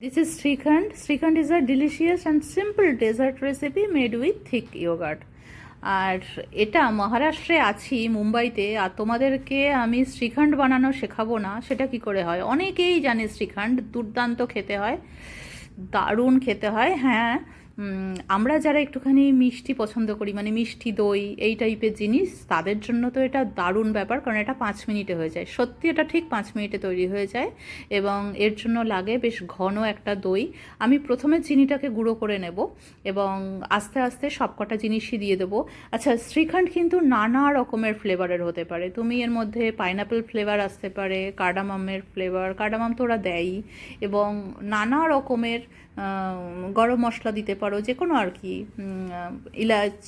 This is Srikhand. Srikhand is a delicious and simple dessert recipe made with thick yogurt. আর এটা মহারাষ্ট্রে আছি, মুম্বাইতে, আর তোমাদেরকে আমি শ্রীখণ্ড বানানো শেখাবো না, সেটা কি করে হয় অনেকেই জানে শ্রীখণ্ড, দুর্দান্ত খেতে হয়, দারুণ খেতে হয় হ্যাঁ আমরা যারা একটুখানি মিষ্টি পছন্দ করি মানে মিষ্টি দই, এই টাইপের জিনিস, তাদের জন্য তো এটা দারুণ ব্যাপার, কারণ এটা পাঁচ মিনিটে হয়ে যায়। সত্যি এটা ঠিক পাঁচ মিনিটে তৈরি হয়ে যায় এবং এর জন্য লাগে বেশ ঘন একটা দই। আমি প্রথমে চিনিটাকে গুঁড়ো করে নেব এবং আস্তে আস্তে সবকটা জিনিসই দিয়ে দেবো। আচ্ছা শ্রীখণ্ড কিন্তু নানা রকমের ফ্লেভারের হতে পারে। তুমি এর মধ্যে পাইনাপেল ফ্লেভার আসতে পারে, কার্ডামামের ফ্লেভার, কার্ডামাম তো ওরা দেয়ই এবং নানা রকমের গরম মশলা দিতে পারো যে কোনো আর কি ইলাচ,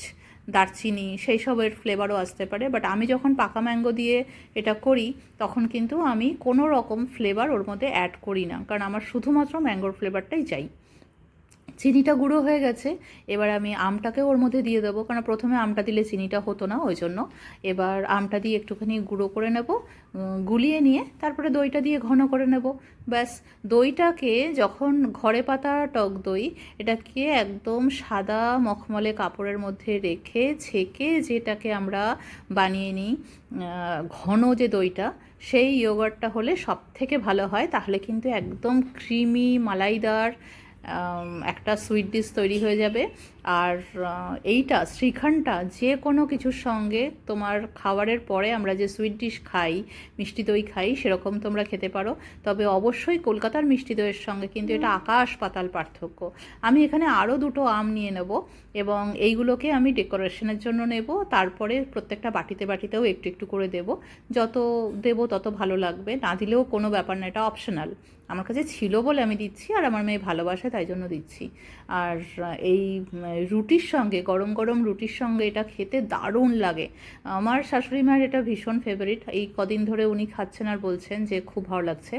দারচিনি, সেই সবের ফ্লেভারও আসতে পারে বাট আমি যখন পাকা ম্যাঙ্গো দিয়ে এটা করি, তখন কিন্তু আমি কোনো রকম ফ্লেভার ওর মধ্যে অ্যাড করি না, কারণ আমার শুধুমাত্র ম্যাঙ্গোর ফ্লেভারটাই চাই। চিনিটা গুঁড়ো হয়ে গেছে, এবার আমি আমটাকে ওর মধ্যে দিয়ে দেবো, কারণ প্রথমে আমটা দিলে চিনিটা হতো না ওই জন্য। এবার আমটা দিয়ে একটুখানি গুঁড়ো করে নেব গুলিয়ে নিয়ে তারপরে দইটা দিয়ে ঘন করে নেব। ব্যাস, দইটাকে যখন ঘরে পাতা টক দই, এটাকে একদম সাদা মখমলে কাপড়ের মধ্যে রেখে ছেঁকে যেটাকে আমরা বানিয়ে নিই ঘন যে দইটা, সেই ইয়োগার্টটা হলে সব থেকে ভালো হয়। তাহলে কিন্তু একদম ক্রিমি মালাইদার একটা সুইট ডিশ তৈরি হয়ে যাবে। আর এইটা শ্রীখণ্ডটা যে কোনো কিছুর সঙ্গে তোমার খাবারের পরে আমরা যে সুইট ডিশ খাই মিষ্টি দই খাই সেরকম তোমরা খেতে পারো। তবে অবশ্যই কলকাতার মিষ্টি দইয়ের সঙ্গে কিন্তু এটা আকাশ পাতাল পার্থক্য। আমি এখানে আরও দুটো আম নিয়ে নেব এবং এইগুলোকে আমি ডেকোরেশনের জন্য নেব। তারপরে প্রত্যেকটা বাটিতে বাটিতেও একটু একটু করে দেব। যত দেব তত ভালো লাগবে। না দিলেও কোনো ব্যাপার না এটা অপশনাল আমার কাছে ছিল বলে আমি দিচ্ছি আর আমার মেয়ে ভালোবাসে তাই জন্য দিচ্ছি। আর এই রুটির সঙ্গে, গরম গরম রুটির সঙ্গে এটা খেতে দারুণ লাগে। আমার শাশুড়ি মায়ের এটা ভীষণ ফেভারিট এই কদিন ধরে উনি খাচ্ছেন আর বলছেন যে খুব ভালো লাগছে।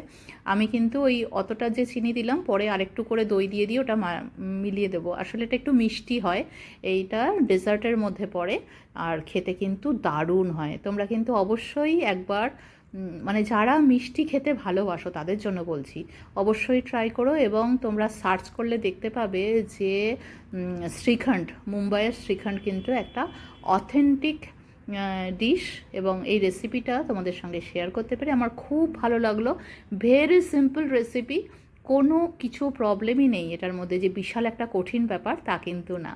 আমি কিন্তু ওই অতটা যে চিনি দিলাম, পরে আরেকটু করে দই দিয়ে দিয়ে ওটা মিলিয়ে দেবো। আসলে এটা একটু মিষ্টি হয়, এইটা ডেজার্টের মধ্যে পড়ে, আর খেতে কিন্তু দারুণ হয়। তোমরা কিন্তু অবশ্যই একবার মানে যারা মিষ্টি খেতে ভালোবাসো, তাদের জন্য বলছি, অবশ্যই ট্রাই করো এবং তোমরা সার্চ করলে দেখতে পাবে যে শ্রীখণ্ড, মুম্বাইয়ের শ্রীখণ্ড কিন্তু একটা অথেন্টিক ডিশ এবং এই রেসিপিটা তোমাদের সঙ্গে শেয়ার করতে পেরে আমার খুব ভালো লাগল। ভেরি সিম্পল রেসিপি কোনো কিছু প্রবলেমই নেই এটার মধ্যে যে বিশাল একটা কঠিন ব্যাপার তা কিন্তু না।